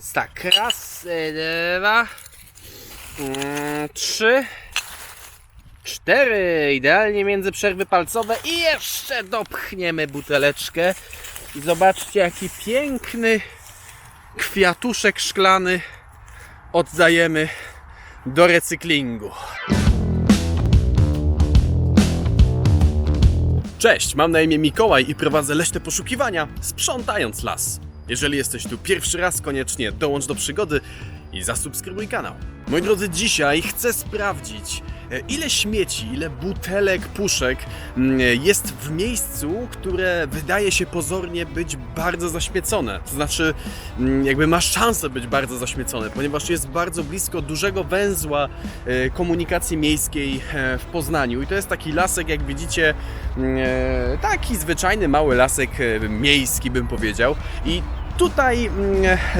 Więc tak, raz, e, dwa, mm, trzy, cztery. Idealnie między przerwy palcowe i jeszcze dopchniemy buteleczkę. I zobaczcie, jaki piękny kwiatuszek szklany oddajemy do recyklingu. Cześć, mam na imię Mikołaj i prowadzę leśne poszukiwania, sprzątając las. Jeżeli jesteś tu pierwszy raz, koniecznie dołącz do przygody i zasubskrybuj kanał. Moi drodzy, dzisiaj chcę sprawdzić, ile śmieci, ile butelek, puszek mm, jest w miejscu, które wydaje się pozornie być bardzo zaśmiecone. To znaczy, mm, jakby ma szansę być bardzo zaśmiecone, ponieważ jest bardzo blisko dużego węzła e, komunikacji miejskiej e, w Poznaniu. I to jest taki lasek, jak widzicie, mm, e, taki zwyczajny mały lasek e, miejski, bym powiedział. I Tutaj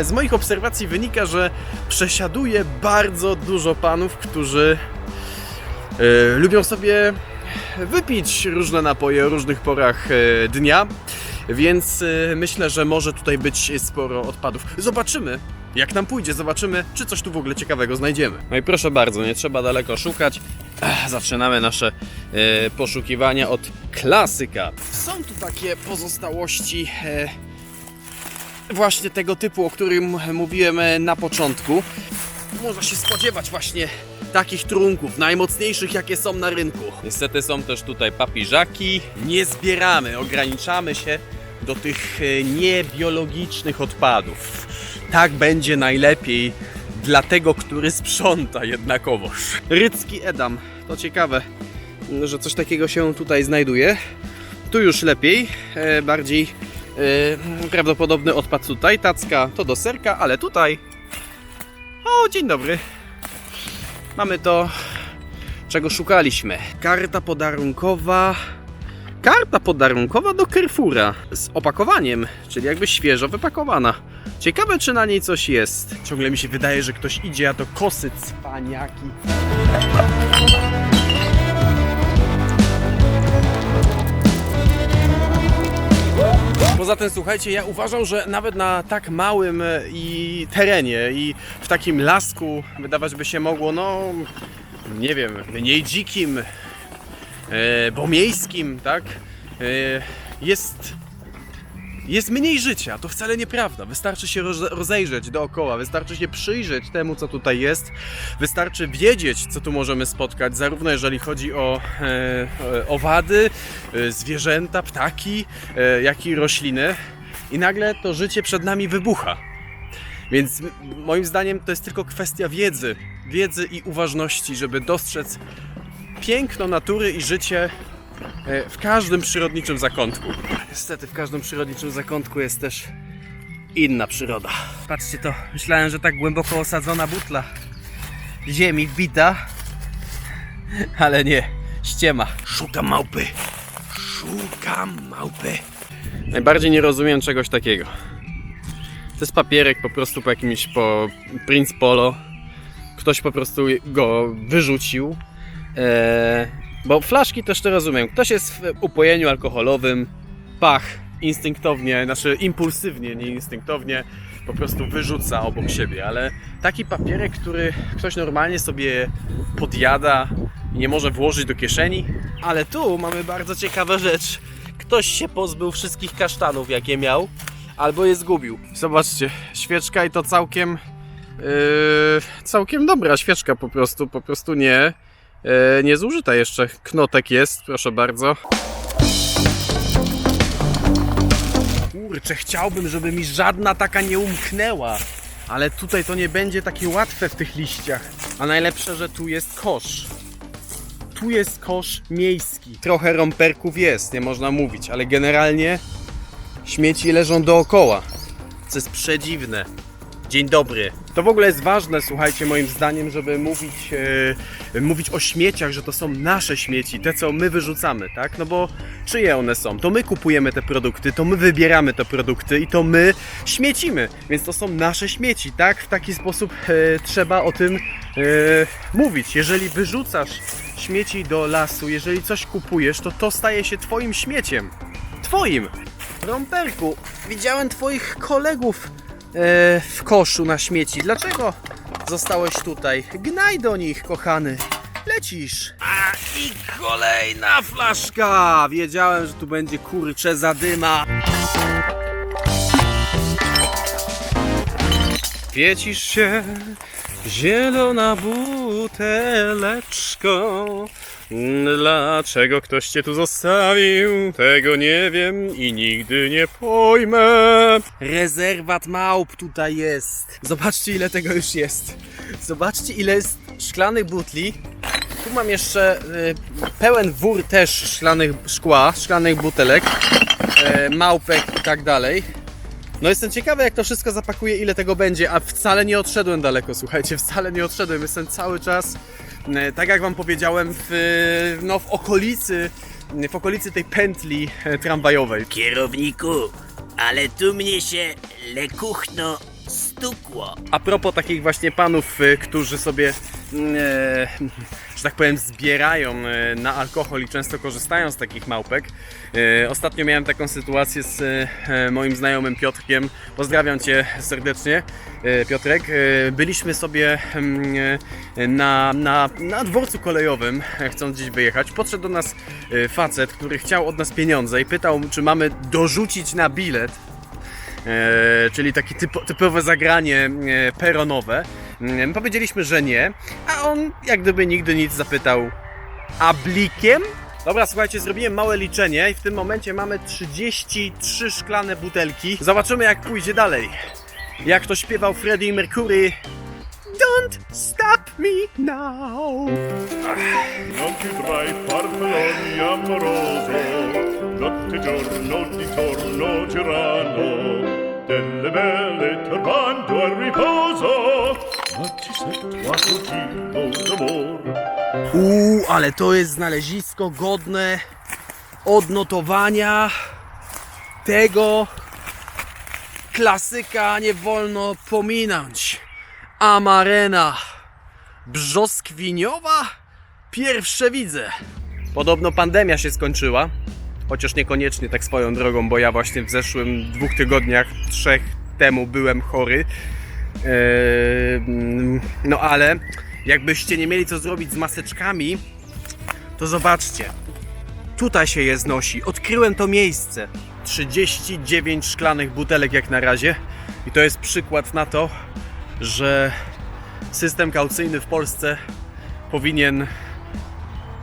z moich obserwacji wynika, że przesiaduje bardzo dużo panów, którzy e, lubią sobie wypić różne napoje o różnych porach e, dnia, więc e, myślę, że może tutaj być sporo odpadów. Zobaczymy, jak nam pójdzie, zobaczymy, czy coś tu w ogóle ciekawego znajdziemy. No i proszę bardzo, nie trzeba daleko szukać. Zaczynamy nasze e, poszukiwania od klasyka. Są tu takie pozostałości. E, właśnie tego typu, o którym mówiłem e, na początku. Można się spodziewać właśnie takich trunków, najmocniejszych jakie są na rynku. Niestety są też tutaj papiżaki. Nie zbieramy, ograniczamy się do tych e, niebiologicznych odpadów. Tak będzie najlepiej dla tego, który sprząta jednakowoż. Rycki Edam. To ciekawe, że coś takiego się tutaj znajduje. Tu już lepiej, e, bardziej e, prawdopodobny odpad tutaj. Tacka to do serka, ale tutaj. O, dzień dobry. Mamy to, czego szukaliśmy. Karta podarunkowa. Karta podarunkowa do Carrefoura z opakowaniem, czyli jakby świeżo wypakowana. Ciekawe, czy na niej coś jest. Ciągle mi się wydaje, że ktoś idzie, a to kosy cwaniaki. Poza tym, słuchajcie, ja uważam, że nawet na tak małym e, i terenie i w takim lasku wydawać by się mogło, no nie wiem, mniej dzikim, e, bo miejskim, tak? E, jest, jest mniej życia. To wcale nieprawda. Wystarczy się roze- rozejrzeć dookoła, wystarczy się przyjrzeć temu, co tutaj jest, wystarczy wiedzieć, co tu możemy spotkać, zarówno jeżeli chodzi o e, e, owady, e, zwierzęta, ptaki, e, jak i rośliny. I nagle to życie przed nami wybucha. Więc moim zdaniem to jest tylko kwestia wiedzy, wiedzy i uważności, żeby dostrzec piękno natury i życie w każdym przyrodniczym zakątku. Niestety w każdym przyrodniczym zakątku jest też inna przyroda. Patrzcie to, myślałem, że tak głęboko osadzona butla ziemi wbita, ale nie, ściema. Szukam małpy, szukam małpy. Najbardziej nie rozumiem czegoś takiego. To jest papierek po prostu po jakimś po Prince Polo. Ktoś po prostu go wyrzucił. Eee, bo flaszki też to rozumiem. Ktoś jest w upojeniu alkoholowym, pach, instynktownie, znaczy impulsywnie, nie instynktownie, po prostu wyrzuca obok siebie, ale taki papierek, który ktoś normalnie sobie podjada i nie może włożyć do kieszeni. Ale tu mamy bardzo ciekawą rzecz. Ktoś się pozbył wszystkich kasztanów, jakie miał, albo je zgubił. Zobaczcie, świeczka i to całkiem Yy, całkiem dobra świeczka po prostu, po prostu nie, yy, nie zużyta jeszcze. Knotek jest, proszę bardzo. Kurczę, chciałbym, żeby mi żadna taka nie umknęła. Ale tutaj to nie będzie takie łatwe w tych liściach. A najlepsze, że tu jest kosz. Tu jest kosz miejski. Trochę romperków jest, nie można mówić, ale generalnie śmieci leżą dookoła. Co jest przedziwne. Dzień dobry. To w ogóle jest ważne, słuchajcie, moim zdaniem, żeby mówić, e, mówić o śmieciach, że to są nasze śmieci, te co my wyrzucamy, tak? No bo czyje one są? To my kupujemy te produkty, to my wybieramy te produkty i to my śmiecimy, więc to są nasze śmieci, tak? W taki sposób e, trzeba o tym e, mówić. Jeżeli wyrzucasz śmieci do lasu, jeżeli coś kupujesz, to to staje się twoim śmieciem. Twoim! Romperku, widziałem twoich kolegów w koszu na śmieci. Dlaczego zostałeś tutaj? Gnaj do nich, kochany. Lecisz. A i kolejna flaszka. Wiedziałem, że tu będzie kurcze zadyma. Świecisz się, zielona buteleczko. Dlaczego ktoś cię tu zostawił? Tego nie wiem i nigdy nie pojmę. Rezerwat małp tutaj jest. Zobaczcie ile tego już jest. Zobaczcie ile jest szklanych butli. Tu mam jeszcze y, pełen wór też szklanych szkła, szklanych butelek, y, małpek i tak dalej. No jestem ciekawy jak to wszystko zapakuje, ile tego będzie, a wcale nie odszedłem daleko, słuchajcie, wcale nie odszedłem, jestem cały czas, tak jak wam powiedziałem, w, no, w okolicy, w okolicy tej pętli e, tramwajowej. Kierowniku, ale tu mnie się lekuchno stukło. A propos takich właśnie panów, którzy sobie, e, że tak powiem, zbierają e, na alkohol i często korzystają z takich małpek. E, ostatnio miałem taką sytuację z e, moim znajomym Piotrkiem. Pozdrawiam Cię serdecznie, e, Piotrek. E, byliśmy sobie mm, e, na, na, na dworcu kolejowym, e, chcąc gdzieś wyjechać. Podszedł do nas e, facet, który chciał od nas pieniądze i pytał, czy mamy dorzucić na bilet e, czyli takie typo, typowe zagranie e, peronowe. My powiedzieliśmy, że nie, a on jak gdyby nigdy nic zapytał, a blikiem? Dobra, słuchajcie, zrobiłem małe liczenie i w tym momencie mamy 33 szklane butelki. Zobaczymy jak pójdzie dalej. Jak to śpiewał Freddie Mercury Don't stop me now Non più tra i farfalloni amoroso, notte giorno di torno girano, delle belle turbando al riposo, Uuu, ale to jest znalezisko godne odnotowania tego klasyka nie wolno pominąć. Amarena brzoskwiniowa pierwsze widzę. Podobno pandemia się skończyła, chociaż niekoniecznie tak swoją drogą, bo ja właśnie w zeszłym dwóch tygodniach, trzech temu byłem chory. Eee, no ale jakbyście nie mieli co zrobić z maseczkami, to zobaczcie. Tutaj się je znosi. Odkryłem to miejsce. 39 szklanych butelek jak na razie. I to jest przykład na to, że system kaucyjny w Polsce powinien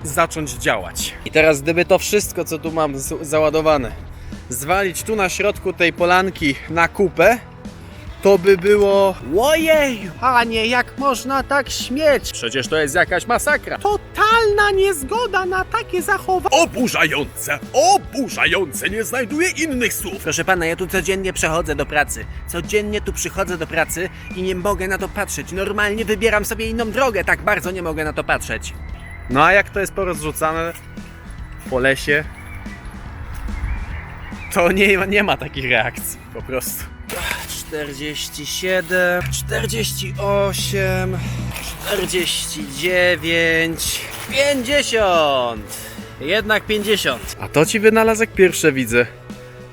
zacząć działać. I teraz gdyby to wszystko, co tu mam załadowane, zwalić tu na środku tej polanki na kupę, to by było. Ojej, panie, jak można tak śmieć? Przecież to jest jakaś masakra. Totalna niezgoda na takie zachowanie. Oburzające! Oburzające! Nie znajduję innych słów. Proszę pana, ja tu codziennie przechodzę do pracy. Codziennie tu przychodzę do pracy i nie mogę na to patrzeć. Normalnie wybieram sobie inną drogę, tak bardzo nie mogę na to patrzeć. No a jak to jest porozrzucane po lesie, to nie, nie ma takich reakcji po prostu. 47, 48, 49, 50. Jednak 50. A to ci wynalazek pierwsze widzę.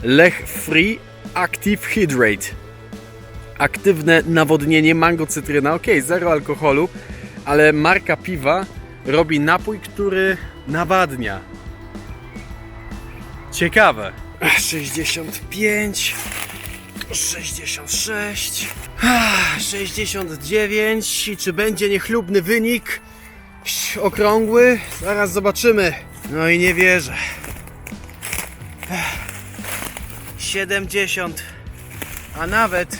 Lech Free Active Hydrate. Aktywne nawodnienie mango cytryna. Ok, zero alkoholu, ale marka piwa robi napój, który nawadnia. Ciekawe. 65, 66, ah, 69. I czy będzie niechlubny wynik? Okrągły? Zaraz zobaczymy. No i nie wierzę. Ech, 70, a nawet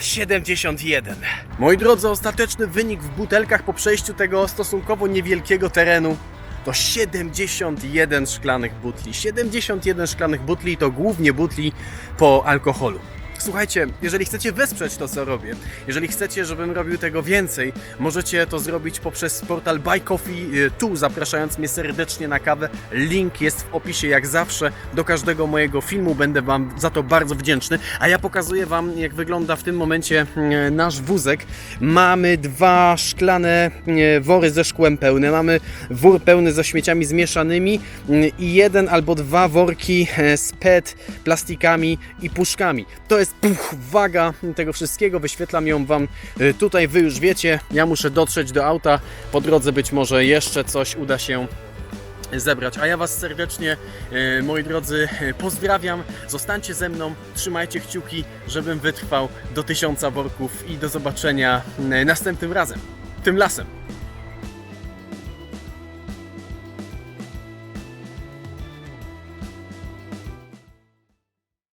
71. Moi drodzy, ostateczny wynik w butelkach po przejściu tego stosunkowo niewielkiego terenu to 71 szklanych butli. 71 szklanych butli to głównie butli po alkoholu. Słuchajcie, jeżeli chcecie wesprzeć to, co robię, jeżeli chcecie, żebym robił tego więcej, możecie to zrobić poprzez portal Buy Coffee tu, zapraszając mnie serdecznie na kawę. Link jest w opisie, jak zawsze, do każdego mojego filmu. Będę Wam za to bardzo wdzięczny. A ja pokazuję Wam, jak wygląda w tym momencie y, nasz wózek. Mamy dwa szklane y, wory ze szkłem pełne, mamy wór pełny ze śmieciami zmieszanymi y, i jeden albo dwa worki z PET, plastikami i puszkami. To jest jest puch, waga tego wszystkiego. Wyświetlam ją Wam y, tutaj. Wy już wiecie, ja muszę dotrzeć do auta. Po drodze być może jeszcze coś uda się zebrać. A ja Was serdecznie, e, moi drodzy, e, pozdrawiam. Zostańcie ze mną, trzymajcie kciuki, żebym wytrwał do tysiąca worków i do zobaczenia następnym razem. Tym lasem.